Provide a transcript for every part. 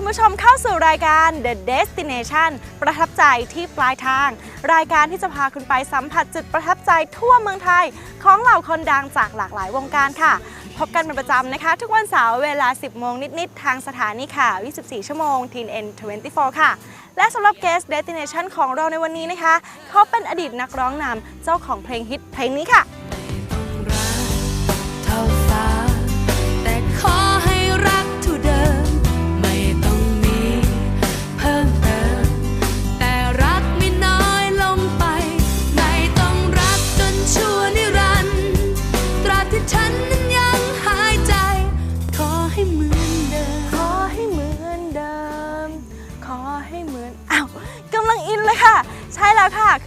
คุณผู้ชมเข้าสู่รายการ The Destination ประทับใจที่ปลายทาง รายการที่จะพาคุณไปสัมผัสจุดประทับใจทั่วเมืองไทย ของเหล่าคนดังจากหลากหลายวงการค่ะ พบกันเป็นประจำนะคะ ทุกวันเสาร์เวลา 10 โมงนิด ๆ ทางสถานีข่าว 24 ชั่วโมงทีน N24 ค่ะ และสำหรับ Guest Destination ของเราในวันนี้นะคะ เขาเป็นอดีตนักร้องนำเจ้าของเพลงฮิตเพลงนี้ค่ะ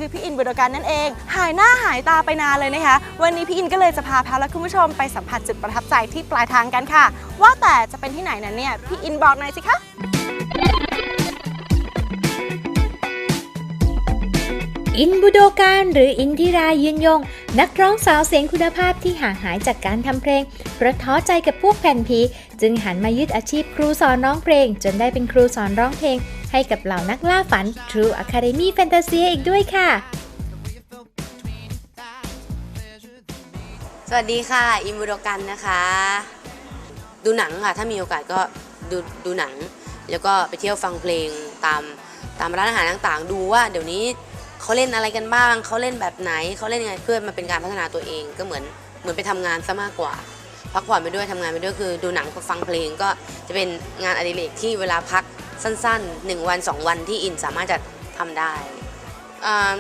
คือพี่อินบุรการนั่นเอง หายหน้าหายตาไปนานเลยนะคะ วันนี้พี่อินก็เลยจะพาแพลและคุณผู้ชมไปสัมผัสจุดประทับใจที่ปลายทางกันค่ะ ว่าแต่จะเป็นที่ไหนนั้นเนี่ยพี่อินบอกหน่อยสิคะอินบุโดการหรืออินทิรายืนยง นักร้องสาวเสียงคุณภาพที่ห่างหายจากการทำเพลงเพราะท้อใจกับพวกแผ่นผีจึงหันมายึดอาชีพครูสอนร้องเพลง จนได้เป็นครูสอนร้องเพลง ให้กับเหล่านักล่าฝัน True Academy Fantasia อีกด้วยค่ะ สวัสดีค่ะ อิมบุโดกันนะคะ ดูหนังค่ะ ถ้ามีโอกาสก็ดูดูหนัง แล้วก็ไปเที่ยวฟังเพลงตามตามร้านอาหารต่างๆ ดูว่าเดี๋ยวนี้เขาเล่นอะไรกันบ้าง เขาเล่นแบบไหน เขาเล่นยังไงเพื่อมันเป็นการพัฒนาตัวเองก็เหมือนเหมือนไปทำงานซะมากกว่า พักผ่อนไปด้วยทำงานไปด้วยคือ ดูหนังฟังเพลงก็จะเป็นงานอดิเรกที่เวลาพักสั้นๆ 1 วัน 2 วันที่อินสามารถจะทำได้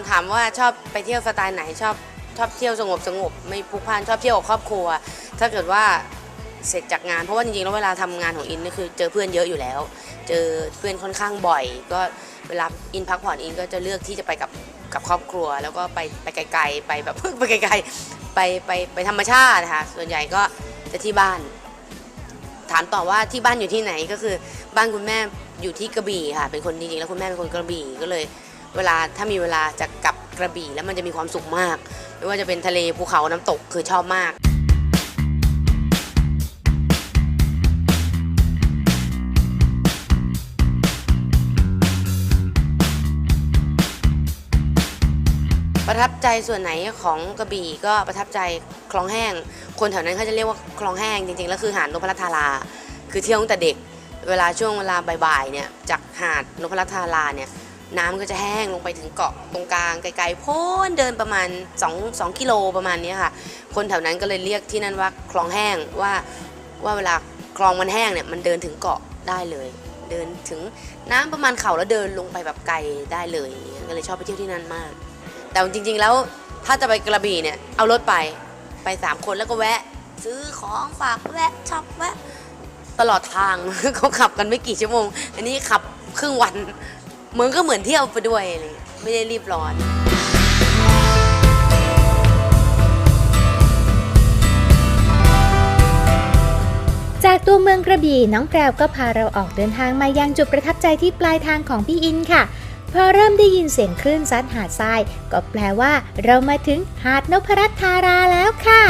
ถามว่าชอบไปเที่ยวสไตล์ไหนชอบชอบเที่ยวสงบสงบไม่พลุกพล่านชอบเที่ยวกับครอบครัว ถ้าเกิดว่าเสร็จจากงานเพราะว่าจริงๆแล้วเวลาทำงานของอินนี่คือเจอเพื่อนเยอะอยู่แล้ว เจอเพื่อนค่อนข้างบ่อย ก็เวลาอินพักผ่อนอินก็จะเลือกที่จะไปกับกับครอบครัว แล้วก็ไปไปไกลๆไปแบบไปไกลๆไปไปไปธรรมชาตินะคะส่วนใหญ่ก็ จะที่บ้าน ถามต่อว่าที่บ้านอยู่ที่ไหนก็คือบ้านคุณแม่อยู่ที่กระบี่ค่ะ เป็นคนจริงๆแล้วคุณแม่เป็นคนกระบี่ก็เลย เวลาถ้ามีเวลาจะกลับกระบี่แล้วมันจะมีความสุขมาก ไม่ว่าจะเป็นทะเลภูเขาน้ำตกคือชอบมากประทับใจส่วนไหนของกระบี่ก็ประทับใจคลองแห้ง คนแถวนั้นเขาจะเรียกว่าคลองแห้งจริงๆแล้วคือหาดนพรัตธารา คือเที่ยวตั้งแต่เด็ก เวลาช่วงเวลาบ่ายๆเนี่ยจากหาดนพรัตธาราเนี่ยน้ำก็จะแห้งลงไปถึงเกาะตรงกลางไกลๆโพ้นเดินประมาณ2 2กิโลประมาณนี้ค่ะ คนแถวนั้นก็เลยเรียกที่นั่นว่าคลองแห้งว่าว่าเวลาคลองมันแห้งเนี่ยมันเดินถึงเกาะได้เลย เดินถึงน้ำประมาณเข่าแล้วเดินลงไปแบบไกลได้เลยก็เลยชอบไปเที่ยวที่นั่นมาก แต่จริงๆแล้วถ้าจะไปกระบี่เนี่ยเอารถไป ไปสามคนแล้วก็แวะ ซื้อของฝากแวะช็อปแวะ ตลอดทาง เขาขับกันไม่กี่ชั่วโมง อันนี้ขับครึ่งวันเหมือนก็เหมือนเที่ยวไปด้วยอะไรอย่างเงี้ยไม่ได้รีบร้อน จากตัวเมืองกระบี่น้องแพรวก็พาเราออกเดินทางมายังจุดประทับใจที่ปลายทางของพี่อินค่ะ พอเริ่มได้ยินเสียงคลื่นซัดหาดทราย ก็แปลว่าเรามาถึงหาดนพรัตน์ธาราแล้วค่ะ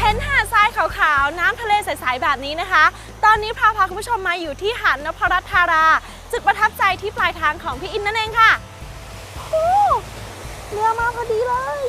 เห็นหาดทรายขาวๆ น้ำทะเลใสๆ แบบนี้นะคะ ตอนนี้พาพาคุณผู้ชมมาอยู่ที่หาดนพรัตน์ธารา จุดประทับใจที่ปลายทางของพี่อินนั่นเองค่ะโอ้เรือมาพอดีเลย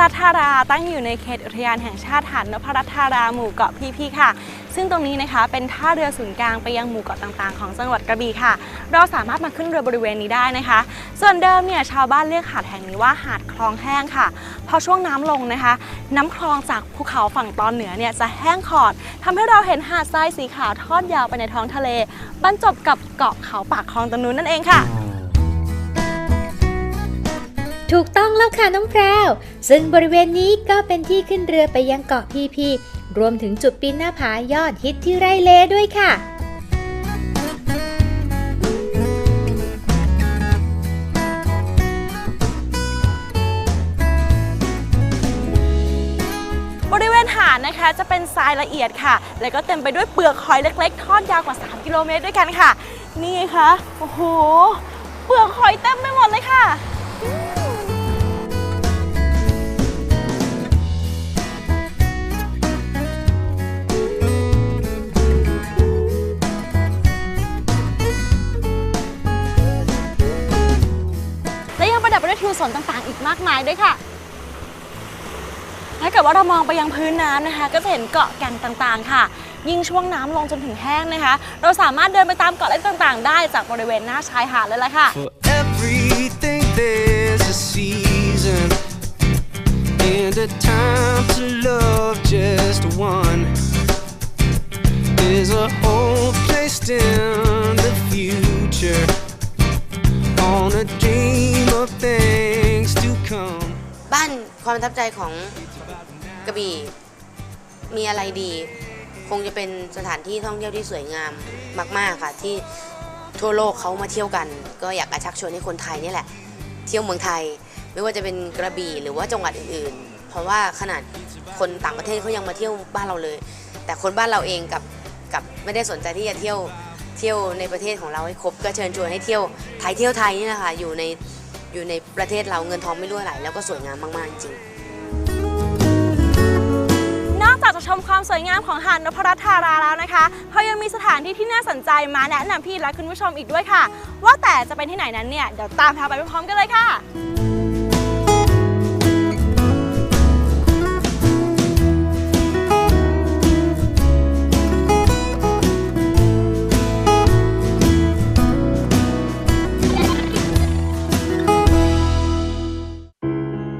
รัตธารา ตั้งอยู่ในเขตอุทยานแห่งชาติหาดนพรัตธาราหมู่เกาะพีพีค่ะ ซึ่งตรงนี้นะคะเป็นท่าเรือศูนย์กลางไปยังหมู่เกาะต่างๆ ของจังหวัดกระบี่ค่ะ เราสามารถมาขึ้นเรือบริเวณนี้ได้นะคะ ส่วนเดิมเนี่ยชาวบ้านเรียกหาดแห่งนี้ว่าหาดคลองแห้งค่ะ พอช่วงน้ำลงนะคะ น้ำคลองจากภูเขาฝั่งตอนเหนือเนี่ยจะแห้งขอดทำให้เราเห็นหาดทรายสีขาวทอดยาวไปในท้องทะเล บรรจบกับเกาะเขาปากคลองตรงนู้นนั่นเองค่ะ ถูกต้องแล้วค่ะน้องแพรว ซึ่งบริเวณนี้ก็เป็นที่ขึ้นเรือไปยังเกาะพีพี รวมถึงจุดปีนหน้าผายอดฮิตที่ไรเลด้วยค่ะบริเวณหาดนะคะจะเป็นทรายละเอียดค่ะ แล้วก็เต็มไปด้วยเปลือกหอยเล็กๆ ทอดยาวกว่า 3 กิโลเมตรด้วยกันค่ะ นี่ไงคะโอ้โห เปลือกหอยเต็มไปหมดเลยค่ะ ทิวสนต่างๆ อีกมากมายด้วยค่ะ ถ้าเกิดว่าเรามองไปยังพื้นน้ำนะคะ ก็จะเห็นเกาะแก่งต่างๆ ค่ะ ยิ่งช่วงน้ำลงจนถึงแห้งนะคะ เราสามารถเดินไปตามเกาะเล็กต่างๆ ได้จากบริเวณหน้าชายหาดเลยละค่ะ everything there's a season and a time to love just one. There's a hope placed in the future on a dream of things to come. บ้านความประทับใจของกระบี่มีอะไรดี คงจะเป็นสถานที่ท่องเที่ยวที่สวยงามมาก ๆ ค่ะ ที่ทั่วโลกเขามาเที่ยวกัน ก็อยากจะชักชวนให้คนไทยนี่แหละ เที่ยวเมืองไทย ไม่ว่าจะเป็นกระบี่หรือว่าจังหวัดอื่น ๆ เพราะว่าขนาดคนต่างประเทศเขายังมาเที่ยวบ้านเราเลย แต่คนบ้านเราเองกับกับไม่ได้สนใจที่จะเที่ยว เที่ยวในประเทศของเราให้ครบ ก็เชิญชวนให้เที่ยวไทยเที่ยวไทยนี่แหละค่ะอยู่ในอยู่ในประเทศเราเงินทองไม่รั่วไหลแล้วก็สวยงามมาก ๆ จริงนอกจากจะชมความสวยงามของหาดนพรัตน์ธาราแล้วนะคะเขายังมีสถานที่ที่น่าสนใจมาแนะนำพี่และคุณผู้ชมอีกด้วยค่ะ ว่าแต่จะเป็นที่ไหนนั้นเนี่ยเดี๋ยวตามพาไปพร้อมๆกันเลยค่ะ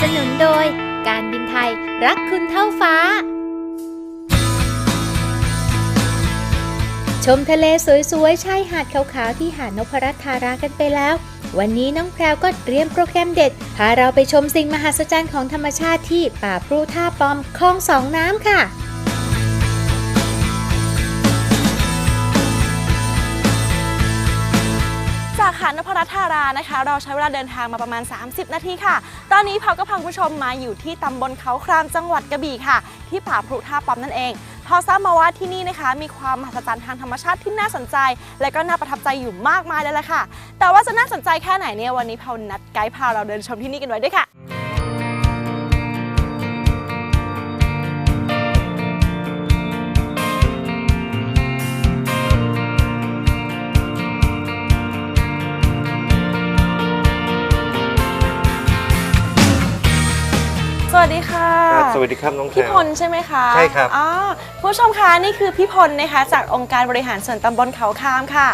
สนับสนุนโดยการบินไทยรักคุณเท่าฟ้า ชมทะเลสวยๆชายหาดขาวๆที่หาดนพรัตน์ธารากันไปแล้ว วันนี้น้องแพรวก็เตรียมโปรแกรมเด็ด พาเราไปชมสิ่งมหัศจรรย์ของธรรมชาติที่ป่าปรูท่าปอมคลองสองน้ำค่ะ รัตน์ธารานะคะ เราใช้เวลาเดินทางมาประมาณ 30 นาทีค่ะ ตอนนี้พอก็พังผู้ชมมาอยู่ที่ตำบลเขาครามจังหวัดกระบี่ค่ะ ที่ป่าพลุท่าปั๊มนั่นเองพอทราบมาว่าที่นี่นะคะ มีความมหัศจรรย์ทางธรรมชาติที่น่าสนใจ และก็น่าประทับใจอยู่มากมายเลยแหละค่ะ แต่ว่าจะน่าสนใจแค่ไหนเนี่ยวันนี้พานัดไกด์พาเราเดินชมที่นี่กันไว้ด้วยค่ะ สวัสดีครับน้องแพรพี่พลใช่ไหมคะใช่ครับอ๋อผู้ชมคะนี่คือพี่พลนะคะจากองค์การบริหารส่วนตำบลเขาคามค่ะ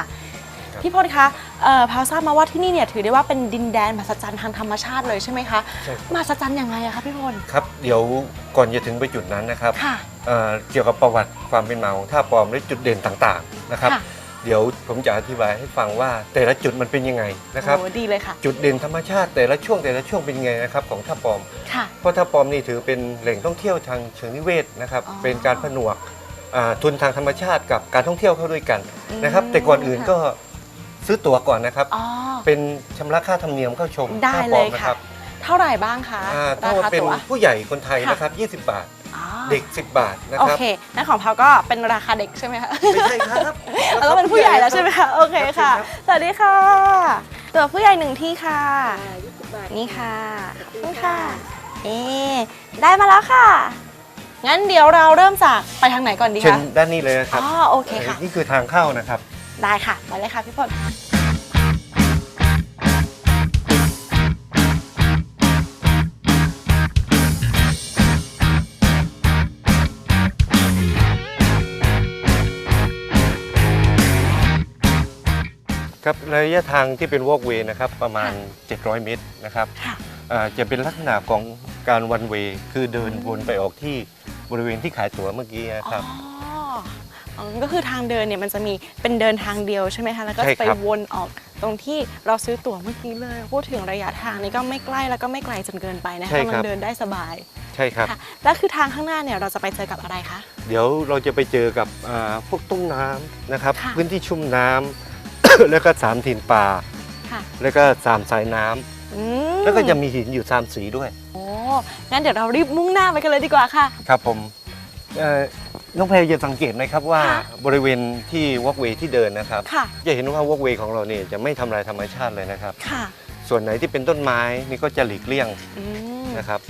พี่พลคะเอ่อพาวทราบมาว่าที่นี่เนี่ยถือได้ว่าเป็นดินแดนมหัศจรรย์ทางธรรมชาติเลยใช่ไหมคะใช่ครับมหัศจรรย์ยังไงอะคะพี่พล ครับเดี๋ยวก่อนจะถึงไปจุดนั้นนะครับค่ะเอ่อเกี่ยวกับประวัติความเป็นมาของท่าปลอมและจุดเด่นต่างๆนะครับ ค่ะ เดี๋ยวผมจะอธิบายให้ฟังว่าแต่ละจุดมันเป็นยังไงนะครับ โอ้ดีเลยค่ะ จุดเด่นธรรมชาติแต่ละช่วงแต่ละช่วงเป็นยังไงนะครับของท่าปลอม ค่ะ เพราะท่าปลอมนี่ถือเป็นแหล่งท่องเที่ยวทางเชิงนิเวศนะครับ อ๋อเป็นการผนวกอ่าทุนทางธรรมชาติกับการท่องเที่ยวเข้าด้วยกันนะครับ อืมแต่ก่อนอื่นค่ะ ก็ซื้อตั๋วก่อนนะครับ อ๋อ เป็นชำระค่าธรรมเนียมเข้าชมได้ท่าปเลลอมยนะค่ะครับเท่าไหร่บ้างคะอ่าราถ้าคาเป็นตั๋ว ผู้ใหญ่คนไทยค่ะ นะครับ 20 บาทอ๋อ เด็ก 10 บาทนะโอครับ เคนั่นของพาวก็เป็นราคาเด็กใช่ไหมคะไม่ใช่ครับแล้วก็เป็นผู้ใหญ่แล้วใช่ไหมคะ โอเคค่ะสวัสดีค่ะ ตัวผู้ใหญ่หนึ่งที่ค่ะนี่ค่ะ ขอบคุณค่ะ เอ๊ได้มาแล้วค่ะ งั้นเดี๋ยวเราเริ่มจากไปทางไหนก่อนดีเชิญคะ ด้านนี้เลยนะครับอ๋อ โอเคค่ะ นี่คือทางเข้านะครับ ได้ค่ะ ไปเลยค่ะพี่พล ครับระยะทางที่เป็นวอล์กเวย์นะครับประมาณ 700 เมตรนะครับค่ะอ่าจะเป็นลักษณะของการวันเวย์คือเดินวนไปออกที่บริเวณที่ขายตั๋วเมื่อกี้นะครับอ๋ออ๋อก็คือทางเดินเนี่ยมันจะมีเป็นเดินทางเดียวใช่ไหมคะแล้วก็ใช่จะไปครับวนออกตรงที่เราซื้อตั๋วเมื่อกี้เลย พูดถึงระยะทางนี้ก็ไม่ใกล้แล้วก็ไม่ไกลจนเกินไปนะคะใช่มัครับเดินได้สบาย ใช่ครับค่ะแล้วคือทางข้างหน้าเนี่ยเราจะไปเจอกับอะไรคะเดี๋ยวเราจะไปเจอกับอ่าพวกตุ้งน้ำนะครับค่ะพื้นที่ชุ่มน้ำ แล้วก็สามถิ่นป่า ค่ะแล้วก็สามสายน้ำอืมแล้วก็จะมีหินอยู่สามสีด้วย โอ้งั้นเดี๋ยวเรารีบมุ่งหน้าไปกันเลยดีกว่าค่ะ ครับผมเอ่อน้องแพรจะสังเกตไหมครับว่าค่ะ บริเวณที่วอล์กเวย์ที่เดินนะครับ ค่ะ จะเห็นว่าวอล์กเวย์ของเราเนี่ยจะไม่ทำลายธรรมชาติเลยนะครับ ค่ะส่วนไหนที่เป็นต้นไม้นี่ก็จะหลีกเลี่ยงอืมนะครับ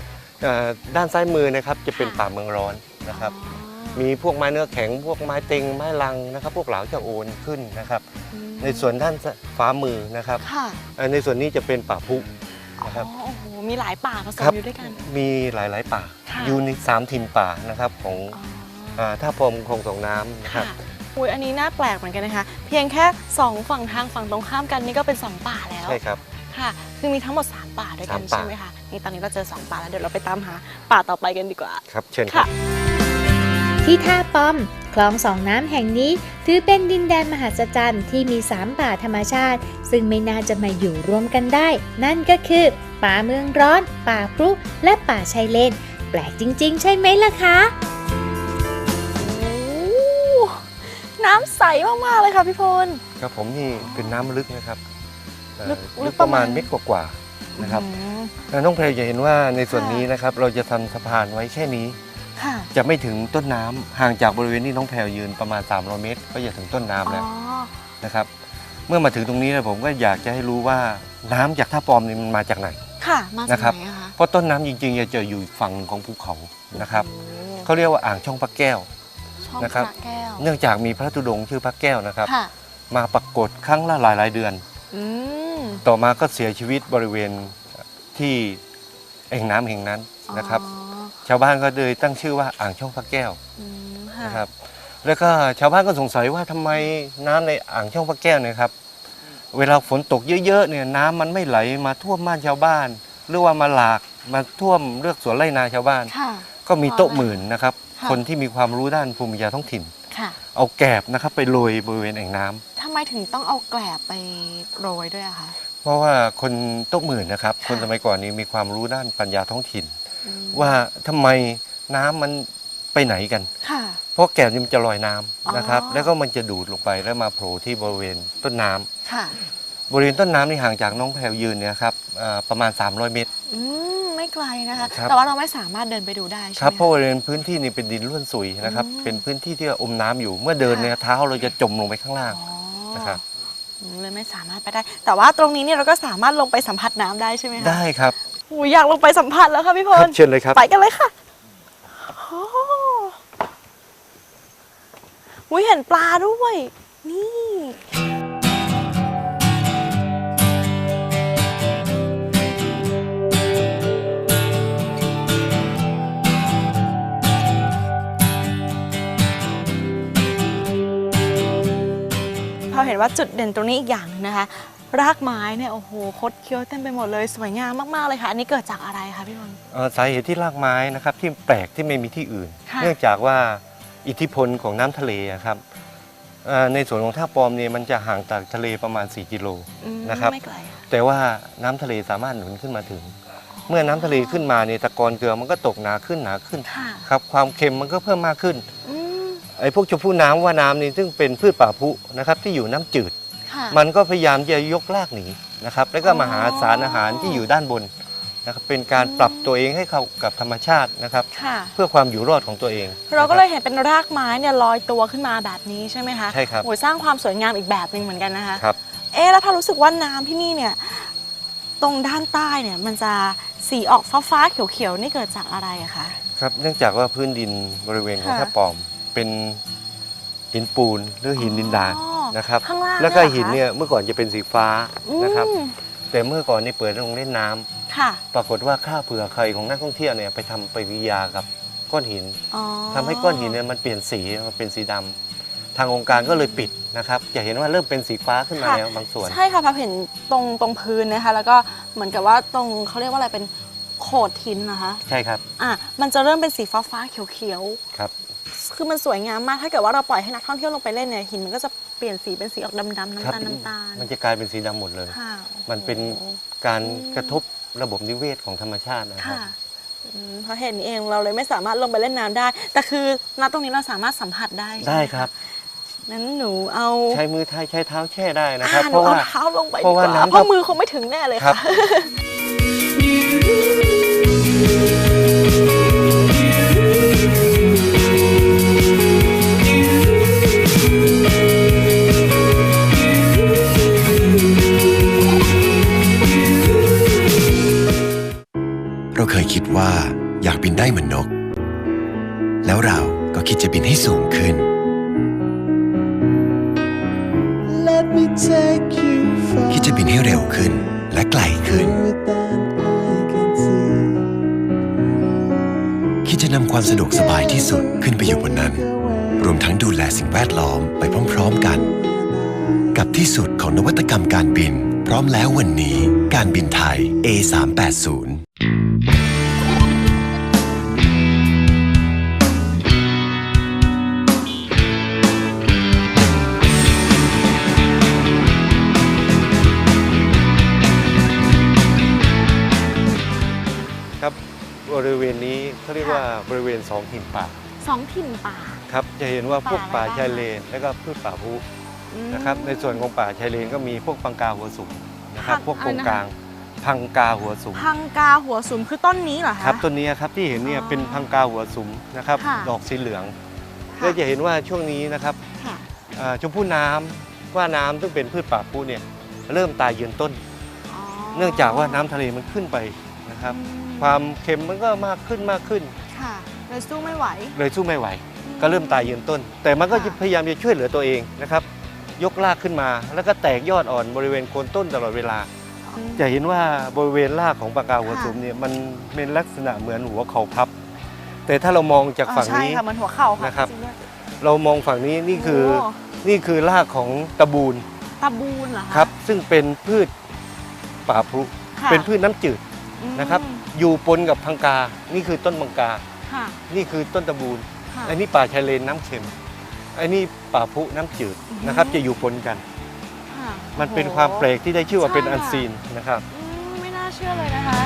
เอ่อด้านซ้ายมือนะครับจะเป็นค่ะป่าเมืองร้อนนะครับ อ๋อ มีพวกไม้เนื้อแข็ง พวกไม้เต็งไม้ลังนะครับ พวกเหลาจะโอนขึ้นนะครับอืมในส่วนด้านฟ้ามือนะครับค่ะเอ่อในส่วนนี้จะเป็นป่าพุนะครับอ๋อโอ้โหมีหลายป่าผสมครับอยู่ด้วยกัน มีหลายๆป่าค่ะอยู่ในสามถิ่นป่านะครับของอ๋ออ่าท่าพรมคลองสองน้ำนะครับค่ะอุ้ยอันนี้น่าแปลกเหมือนกันนะคะ เพียงแค่ 2 ฝั่งทางฝั่งตรงข้ามกันนี่ก็เป็น 2 ป่าแล้ว ใช่ครับค่ะ คือมีทั้งหมด 3 ป่าด้วยกันสามป่าใช่ไหมคะนี่ตอนนี้เราเจอ 2 ป่าแล้วเดี๋ยวเราไปตามหาป่าต่อไปกันดีกว่า ครับ เชิญครัค่ะบ ที่ท่าป้อม คลองสองน้ำแห่งนี้ ถือเป็นดินแดนมหัศจรรย์ที่มีสามป่าธรรมชาติ ซึ่งไม่น่าจะมาอยู่รวมกันได้ นั่นก็คือ ป่าเมืองร้อน ป่าพรุและป่าชายเลน แปลกจริง ๆ ใช่ไหมล่ะคะโอ้น้ำใสมากๆเลยค่ะพี่พล ครับผมนี่เป็นน้ำลึกนะครับเอ่อลึกลึลึกกปประระมามาณณเมตรกว่าๆนะครับอืมแล้วน้องเพลจะเห็นว่าในส่วนค่ะนี้นะครับ เราจะทำสะพานไว้แค่นี้ค่ะ จะไม่ถึงต้นน้ำห่างจากบริเวณที่น้องแพรยืนประมาณ 300 เมตร ก็จะถึงต้นน้ำอ๋แล้วอนะครับ เมื่อมาถึงตรงนี้เนี่ยผมก็อยากจะให้รู้ว่าน้ำจากท่าปอมนี่มันมาจากไหนค่ะมาจากนะครับไหนอะคะเพราะต้นน้ำจริงๆจะเจออยู่อีกฝั่งของภูเขานะครับโอ้เขาเรียกว่าอ่างช่องพระแก้วช่องนะครับพระแก้วเนื่องจากมีพระธุดงค์ชื่อพระแก้วนะครับค่ะมาปรากฏครั้งละหลายๆเดือนอืมต่อมาก็เสียชีวิตบริเวณที่แอ่งน้ำแห่งนั้นนะครับอ๋อ ชาวบ้านก็เลยตั้งชื่อว่าอ่างช่องพระแก้วอืมค่ะนะครับ แล้วก็ชาวบ้านก็สงสัยว่าทำไมน้ำในอ่างช่องพระแก้วเนี่ยครับ เวลาฝนตกเยอะๆเนี่ยน้ำมันไม่ไหลมาท่วมบ้านชาวบ้าน หรือว่ามาหลากมาท่วมเลือกสวนไร่นาชาวบ้านค่ะก็มีโต๊ะหมื่นนะครับค่ะคนที่มีความรู้ด้านภูมิปัญญาท้องถิ่นค่ะเอาแกบนะครับไปโรยบริเวณแอ่งน้ำทำไมถึงต้องเอาแกลบไปโรยด้วยอะคะเพราะว่าคนโต๊ะหมื่นนะครับค่ะคนสมัยก่อนนี้มีความรู้ด้านปัญญาท้องถิ่นอืม ว่าทำไมน้ำมันไปไหนกันค่ะเพราะแกบนี่มันจะลอยน้ำอ๋อนะครับ แล้วก็มันจะดูดลงไปแล้วมาโผล่ที่บริเวณต้นน้ำค่ะบริเวณต้นน้ำนี่ห่างจากน้องแพรวยืนเนี่ยครับอ่าประมาณ 300 เมตรอืมไม่ไกลนะคะครับแต่ว่าเราไม่สามารถเดินไปดูได้ใช่ไหมครับเพคะราะบริเวณพื้นที่นี่เป็นดินร่วนซุยนะครับอืมเป็นพื้นที่ที่อมน้ำอยู่ เมื่อเดินค่ะเนี่ยเท้าเราจะจมลงไปข้างล่างอ๋อนะครับอืมเลยไม่สามารถไปได้ แต่ว่าตรงนี้เนี่ยเราก็สามารถลงไปสัมผัสน้ำได้ใช่ไหมคะได้ครับ โอ้ยอยากลงไปสัมผัสแล้วค่ะพี่พครัลบเชิญเลยครับ ไปกันเลยค่ะโอ้อุ๊ยเห็นปลาด้วย นี่ พอเห็นว่าจุดเด่นตรงนี้อีกอย่างหนึงนะคะ รากไม้เนี่ยโอ้โหคดเคี้ยวเต็มไปหมดเลยสวยงามมากๆเลยค่ะ อันนี้เกิดจากอะไรคะพี่พลเอ่อสาเหตุที่รากไม้นะครับที่แปลกที่ไม่มีที่อื่น ค่ะ เนื่องจากว่าอิทธิพลของน้ำทะเลอะครับเอ่อในส่วนของท่าปอมเนี่ยมันจะห่างจากทะเลประมาณ 4 กิโล อืมนะครับ ไม่ไกลค่ะแต่ว่าน้ำทะเลสามารถหนุนขึ้นมาถึง เมื่อน้ำทะเลขึ้นมาเนี่ยตะกอนเกลือมันก็ตกหนาขึ้นหนาขึ้นค่ะครับความเค็มมันก็เพิ่มมากขึ้นอืมไอ้พวกชมพู่น้ำว่าน้ำนี่ซึ่งเป็นพืชป่าพุนะครับที่อยู่น้ำจืดค่ะ มันก็พยายามจะยกรากหนีนะครับแล้วก็มาหาอ๋อสารอาหารที่อยู่ด้านบนนะครับเป็นการปรับตัวเองให้เข้ากับธรรมชาตินะครับค่ะเพื่อความอยู่รอดของตัวเอง เราก็นะคบเลยเห็นเป็นรากไม้เนี่ยลอยตัวขึ้นมาแบบนี้ใช่ไหมคะใช่ครับโอ้ยสร้างความสวยงามอีกแบบหนึ่งเหมือนกันนะคะครับเอ๊ะแล้วถ้ารู้สึกว่าน้ำที่นี่เนี่ยตรงด้านใต้เนี่ยมันจะสีออกฟ้าๆเขียวๆนี่เกิดจากอะไรอะคะครับเนื่องจากว่าพื้นดินบริเวณของค่ะท่าปอมเป็น หินปูนหรือหินดินดานอ๋อนะครับ ข้างล่างแล้วก็เนี่ยเหรอหินคะเนี่ยเมื่อก่อนจะเป็นสีฟ้านะครับอืมแต่เมื่อก่อนนี่เปิดลงเล่นน้ำค่ะ ปรากฏว่าค่าเผื่อไข่ของนักท่องเที่ยวเนี่ยไปทำปฏิกิริยากับก้อนหินอ๋อทำให้ก้อนหินเนี่ยมันเปลี่ยนสีมันเป็นสีดำทางองค์การก็เลยปิดนะครับ จะเห็นว่าเริ่มเป็นสีฟ้าขึ้นมาแล้วบางส่วน ใช่ค่ะพับเห็นตรงตรงพื้นนะคะ แล้วก็เหมือนกับว่าตรงเขาเรียกว่าอะไรเป็นโขดหินนะคะ ใช่ครับ อะ มันจะเริ่มเป็นสีฟ้าฟ้าๆเขียวครับๆ คือมันสวยงามมากถ้าเกิดว่าเราปล่อยให้นักท่องเที่ยวลงไปเล่นเนี่ยหินมันก็จะเปลี่ยนสีเป็นสีออกดำๆน้ำครับตาลน้ำตาลมันจะกลายเป็นสีดำหมดเลย ค่ะมันเป็นโอ้การอืมกระทบระบบนิเวศของธรรมชาตินะครับ ค่ะอืมเพราะเห็นนี้เองเราเลยไม่สามารถลงไปเล่นน้ำได้ แต่คือณตรงนี้เราสามารถสัมผัสได้ใช่หมได้ครับนั้นหนูเอาใช้มือไทยใช้เท้าแช่ได้นะครับ อ่าหเพนูราะเอาว่า เท้าลงไปเพราะว่าดีกน้ำเพราะมือคงไม่ถึงแน่เลยครัค่ะ เราเคยคิดว่าอยากบินได้เหมือนนก แล้วเราก็คิดจะบินให้สูงขึ้น Let me take you far คิดจะบินให้เร็วขึ้นและไกลขึ้น than I can see. คิดจะนำความสะดวกสบายที่สุดขึ้นไปอยู่บนนั้น รวมทั้งดูแลสิ่งแวดล้อมไปพร้อมๆกัน กับที่สุดของนวัตกรรมการบิน พร้อมแล้ววันนี้การบินไทย A380 เขาเรียกว่าบริเวณสองหินป่าสองถิ่นป่า ครับจะเห็นว่าพวกป่าป่าอะไรบ้าง ชายเลน และก็พืชป่าพุอืม นะครับในส่วนของป่าชายเลนก็มีพวกพังกาหัวสูงนะครับพังพวกโครงอะไรนะคะกลางพังกาหัวสูงพังกาหัวสุมคือต้นนี้เหรอคะ ครับต้นนี้ครับที่เห็นเนี่ยอ๋อเป็นพังกาหัวสูงนะครับค่ะ ดอกสีเหลืองค่ะแล้วจะเห็นว่าช่วงนี้นะครับค่ะอ่าชมพู่น้ำว่าน้ำซึ่งเป็นพืชป่าพุเนี่ยเริ่มตายยืนต้นอ๋อเนื่องจากว่าน้ำทะเลมันขึ้นไปนะครับ อืม ความเค็มมันก็มากขึ้นมากขึ้น ค่ะเลยสู้ไม่ไหว เลยสู้ไม่ไหว ก็เริ่มตายยืนต้น แต่มันก็ค่ะพยายามจะช่วยเหลือตัวเองนะครับ ยกรากขึ้นมา แล้วก็แตกยอดอ่อนบริเวณโคนต้นตลอดเวลาอืมจะเห็นว่าบริเวณรากของปากกาหัวค่ะสุมเนี่ยมันเป็นลักษณะเหมือนหัวเขาพับ แต่ถ้าเรามองจากฝั่งนี้อ๋อใช่ค่ะเหมันหัวเข่าค่ะนะครับจงๆด้วยเรามองฝั่งนี้นี่คือโนี่คือรากของตะบูนตะบูนเหรอคะครับ ซึ่งเป็นพืชป่าพรุค่ะเป็นพืชน้ำจืดอืม นะครับ อยู่ปนกับพังกา นี่คือต้นพังกา ค่ะ นี่คือต้นตะบูนค่ะ อันนี้ป่าชายเลนน้ำเค็มอันนี้ป่าพุน้ำจืดอือฮึนะครับ จะอยู่ปนกัน ค่ะมันเป็นโอ้โหความแปลกที่ได้ชื่อว่าเป็นใช่อันค่ะซีนนะครับ อืมไม่น่าเชื่อเลยนะคะ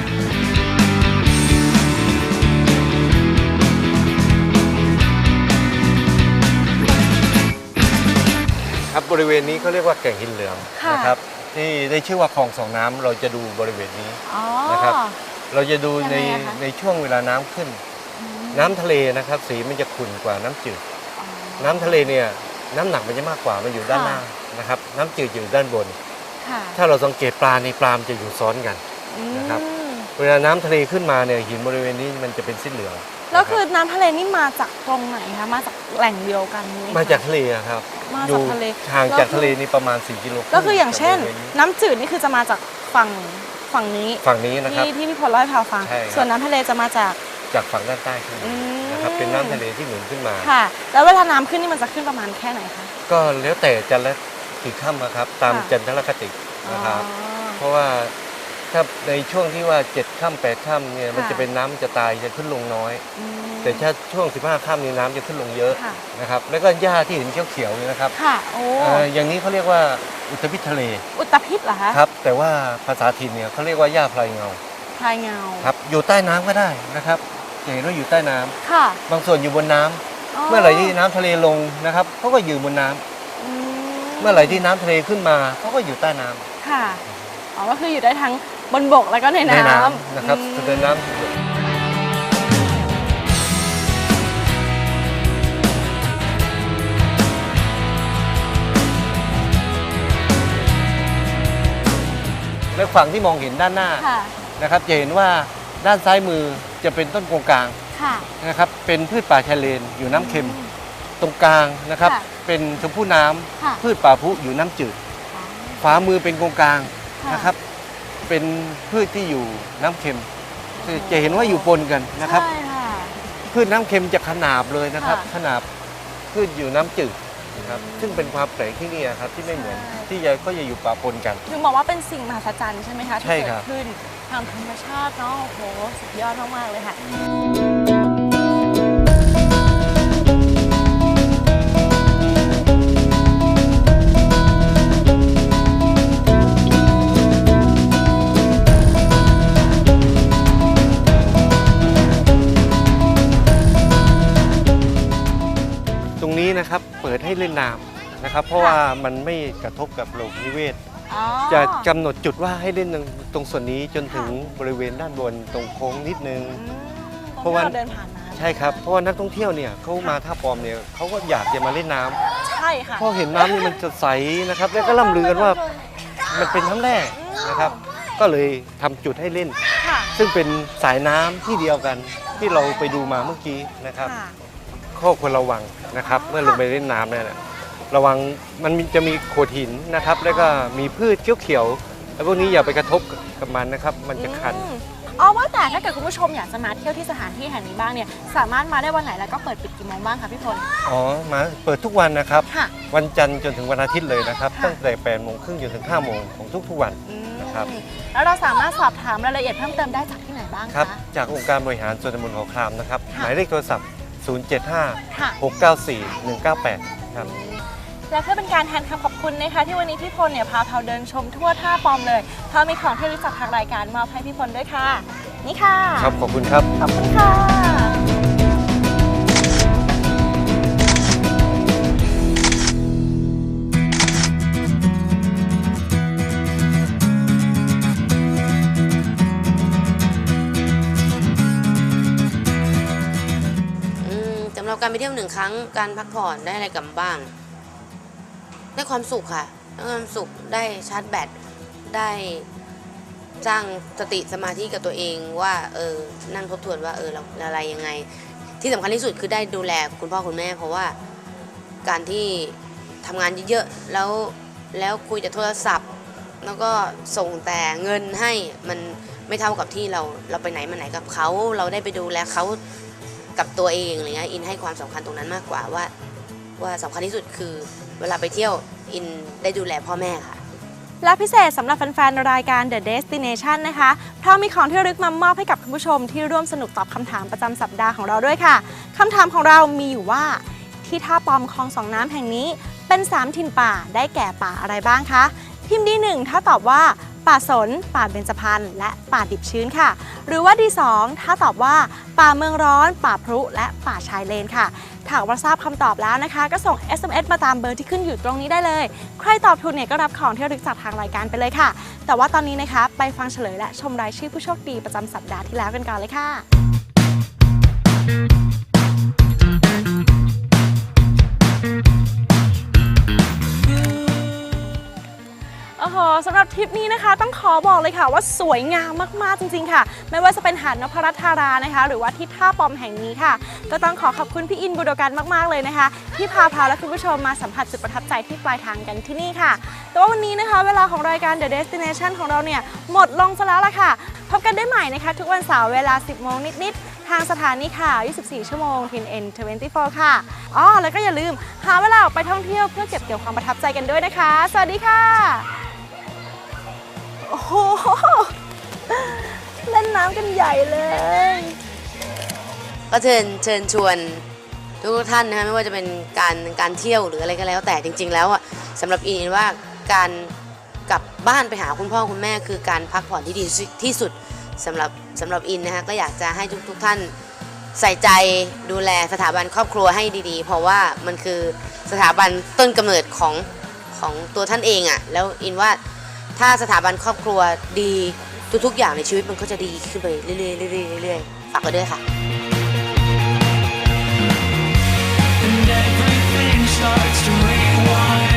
ครับบริเวณนี้เขาเรียกว่าแก่งหินเหลืองค่ะ นะครับ ที่ได้ชื่อว่าคลองสองน้ำเราจะดูบริเวณนี้ อ๋อ นะครับ เราจะดูในยังไงอะคะ ในช่วงเวลาน้ำขึ้น อืมน้ำทะเลนะครับ สีมันจะขุ่นกว่าน้ำจืด อ๋อ น้ำทะเลเนี่ยน้ำหนักมันจะมากกว่ามันอยู่ด้านค่ะ หน้านะครับ น้ำจืดอยู่ด้านบน ค่ะถ้าเราสังเกตปลาในปลามนจะอยู่ซ้อนกันนะครับอืมเวลาน้ำทะเลขึ้นมาเนี่ยหินบริเวณนี้มันจะเป็นสีเหลืองแล้วคือนะน้ำทะเลนี่มาจากตรงไหนคะ มาจากแหล่งเดียวกันไหรับคะมาจากทะเลอะครับ มาจากอยู่ทะเลห่างจากแล้วคือทะเลนี่ประมาณ 4 กิโลก็คืออย่างเช่นจกบริวณนี้น้ำจืดนี่คือจะมาจากฝั่งฝั่งนี้ฝั่งนี้นะครับที่ที่พี่พลเล่าให้พาวฟังใช่ครับส่วนน้ำทะเลจะมาจากจากฝั่งด้านใต้ขึ้นมาอืมนะครับเป็นน้ำทะเลที่หนุนขึ้นมาค่ะ แล้วเวลาน้ำขึ้นนี่มันจะขึ้นประมาณแค่ไหนคะก็แล้วแต่จันทร์และกี่ค่ำนะครับ ตามค่ะจันทรคตินะครับอ๋อเพราะว่า ถ้าในช่วงที่ว่า7จ็ดค่ำแปดค่ำเนี่ยมันค่ะจะเป็นน้ำจะตายจะขึ้นลงน้อยอืมแต่ถ้าช่วง 15ค่ำนี่น้ำจะขึ้นลงเยอะค่ะนะครับแล้วก็หญ้าที่เห็นเขียวๆเนี่ยนะครับค่ะโอ้เอ่ออย่างนี้เขาเรียกว่าอุตภิษทะเลอุตตพิษเหรอคะครับ แต่ว่าภาษาถิ่นเนี่ยเขาเรียกว่าหญ้าพลายเงาพลายเงาครับอยู่ใต้น้ำก็ได้นะครับจะเห็นว่าอยู่ใต้น้ำค่ะบางส่วนอยู่บนน้ำเมื่อไหร่ที่น้ำทะเลลงนะครับเขาก็อยู่บนน้ำอืมเมื่อไหร่ที่น้ำทะเลขึ้นมาเขาก็อยู่ใต้น้ำ ค่ะอ๋อก็คืออยู่ได้ทั้ง บนบกแล้วก็ในในน้ำน้ำนะครับอืมคือในน้ำและฝั่งที่มองเห็นด้านหน้าค่ะนะครับจะเห็นว่าด้านซ้ายมือจะเป็นต้นโกงกลางค่ะ นะครับเป็นพืชป่าชายเลนอยู่น้ำเค็ม ตรงกลางนะครับค่ะเป็นชมพู่น้ำค่ะ พืชป่าพุอยู่น้ำจืดฝามือเป็นกงกลางค่ะ นะครับ เป็นพืชที่อยู่น้ำเค็มคือจะเห็นว่าอยู่ปนกันนะครับ ใช่ค่ะ พืชน้ำเค็มจะขนาบเลยนะครับ ค่ะขนาบพืชอยู่น้ำจืดนะครับซึ่งเป็นความแปลกที่นี่ครับ ที่ไม่เหมือนใช่ ที่จะก็จะอยู่ป่าปนกันคือบอกว่าเป็นสิ่งมหัศจรรย์ใช่ไหมคะใช่ที่คเกิรัดบ ขึ้นทางธรรมชาติเนาะโอ้โหสุดยอดมากๆเลยค่ะ นี้นะครับเปิดให้เล่นน้ำนะครับ เพราะว่ามันไม่กระทบกับระบบนิเวศ อ๋อจะกำหนดจุดว่าให้เล่นตรงตรงส่วนนี้จนถึงบริเวณด้านบนตรงโค้งนิดนึง อืมเพราะว่าตงที่เดินผ่านมาใช่ครับเพราะว่านักท่องเที่ยวเนี่ยเขามาท่าปอมเนี่ยเขาก็อยากจะมาเล่นน้ำใช่ค่ะเพราะเห็นน้ำนี่มันจะใสนะครับ แล้วก็ล่ำลือกันว่ามันเป็นน้ำแร่นะครับ ก็เลยทำจุดให้เล่น ค่ะซึ่งเป็นสายน้ำที่เดียวกันที่เราไปดูมาเมื่อกี้นะครับ ค่ะ ข้อควรระวังนะครับ เมื่อลงไปเล่นน้ำเนี่ยนะระวังมันมีจะมีโขดหินนะครับ แล้วก็มีพืชเขียวๆแล้วพวกนี้อย่าไปกระทบกับมันนะครับ มันจะคันอืมอ๋อว่าแต่ถ้าเกิดคุณผู้ชมอยากจะมาเที่ยวที่สถานที่แห่งนี้บ้างเนี่ยสามารถมาได้วันไหนแล้วก็เปิดปิดกี่โมงบ้างคะพี่พลอ๋อมาเปิดทุกวันนะครับค่ะวันจันทร์จนถึงวันอาทิตย์เลยนะครับค่ะตั้งแต่8โมงครึ่งจนถึง5โมงของทุกๆวันอืมนะครับแล้วเราสามารถสอบถามรายละเอียดเพิ่มเติมได้จากที่ไหนบ้างครับคะจากองค์การบริหารส่วนตำบลเขาครามนะครับค่ะหมายเลขโทรศัพท์075 ค่ะ694 198 ครับ และเพื่อเป็นการแทนคำขอบคุณนะคะ ที่วันนี้พี่พลเนี่ยพาเราเดินชมทั่วท่าปอมเลยเพราะมีของที่รู้จักทางรายการมอบให้พี่พลด้วยค่ะ นี่ค่ะ ครับ ขอบคุณครับ ขอบคุณค่ะ การไปเที่ยวหนึ่งครั้งการพักผ่อนได้อะไรกลับบ้าง ได้ความสุขค่ะได้ความสุขได้ชาร์จแบตได้สร้างสติสมาธิกับตัวเองว่าเออนั่งทบทวนว่าเออเราอะไรยังไง ที่สำคัญที่สุดคือได้ดูแลคุณพ่อคุณแม่ เพราะว่าการที่ทำงานเยอะๆแล้วแล้วคุยแต่โทรศัพท์ แล้วก็ส่งแต่เงินให้มันไม่เท่ากับที่เราเราไปไหนมาไหนกับเขา เราได้ไปดูแลเขา กับตัวเองอะไรเงี้ยอินให้ความสำคัญตรงนั้นมากกว่าว่า ว่าสำคัญที่สุดคือเวลาไปเที่ยวอินได้ดูแลพ่อแม่ค่ะ และพิเศษสำหรับแฟนๆ รายการ The Destination นะคะเพราะมีของที่ระลึกมามอบให้กับคุณผู้ชมที่ร่วมสนุกตอบคำถามประจำสัปดาห์ของเราด้วยค่ะคำถามของเรามีอยู่ว่า ที่ท่าปอมคลองสองน้ำแห่งนี้เป็น 3 ถิ่นป่าได้แก่ป่าอะไรบ้างคะพิมพ์ดีหนึ่งถ้าตอบว่า ป่าสน ป่าเบญจพรรณและป่าดิบชื้นค่ะ หรือว่าดีสองถ้าตอบว่า ป่าเมืองร้อน ป่าพรุและป่าชายเลนค่ะถ้าว่าทราบคำตอบแล้วนะคะ ก็ส่ง SMS มาตามเบอร์ที่ขึ้นอยู่ตรงนี้ได้เลย ใครตอบถูกเนี่ยก็รับของที่ระลึกจากทางรายการไปเลยค่ะ แต่ว่าตอนนี้นะคะไปฟังเฉลยและชมรายชื่อผู้โชคดีประจำสัปดาห์ที่แล้วกันก่อนเลยค่ะ โอ้โหสำหรับทริปนี้นะคะ ต้องขอบอกเลยค่ะว่าสวยงามมากๆจริง ๆ ค่ะ ไม่ว่าจะเป็นหาดนพรัตธารานะคะ หรือว่าที่ท่าปอมแห่งนี้ค่ะ ก็ต้องขอขอบคุณพี่อินบุโดกันมากๆเลยนะคะ ที่พาพาและคุณผู้ชมมาสัมผัสจุดประทับใจที่ปลายทางกันที่นี่ค่ะ แต่ว่าวันนี้นะคะ เวลาของรายการ The Destination ของเราเนี่ยหมดลงซะแล้วล่ะค่ะพบกันได้ใหม่นะคะ ทุกวันเสาร์เวลา 10 โมงนิด ๆ ทางสถานีข่าว 24 ชั่วโมงทิน N24 ค่ะ อ๋อ แล้วก็อย่าลืม หาเวลาออกไปท่องเที่ยวเพื่อเก็บเกี่ยวความประทับใจกันด้วยนะคะ สวัสดีค่ะ โอ้โหเล่นน้ำกันใหญ่เลย ก็เชิญเชิญชวนทุกท่านนะคะไม่ว่าจะเป็นการการเที่ยวหรืออะไรก็แล้ว แต่จริง ๆ แล้วอะสำหรับอินว่าการกลับบ้านไปหาคุณพ่อคุณแม่ คือการพักผ่อนที่ดีที่สุดสำหรับสำหรับอินนะคะก็อยากจะให้ทุกทุกท่านใส่ใจดูแลสถาบันครอบครัวให้ดีๆ เพราะว่ามันคือสถาบันต้นกำเนิดของของตัวท่านเองอะ่ะแล้วอินว่า ถ้าสถาบันครอบครัวดีทุกๆ อย่างในชีวิตมันก็จะดีขึ้นไปเรื่อยๆเรื่อยๆเรื่อยๆฝากไว้ด้วยค่ะ starts to rewind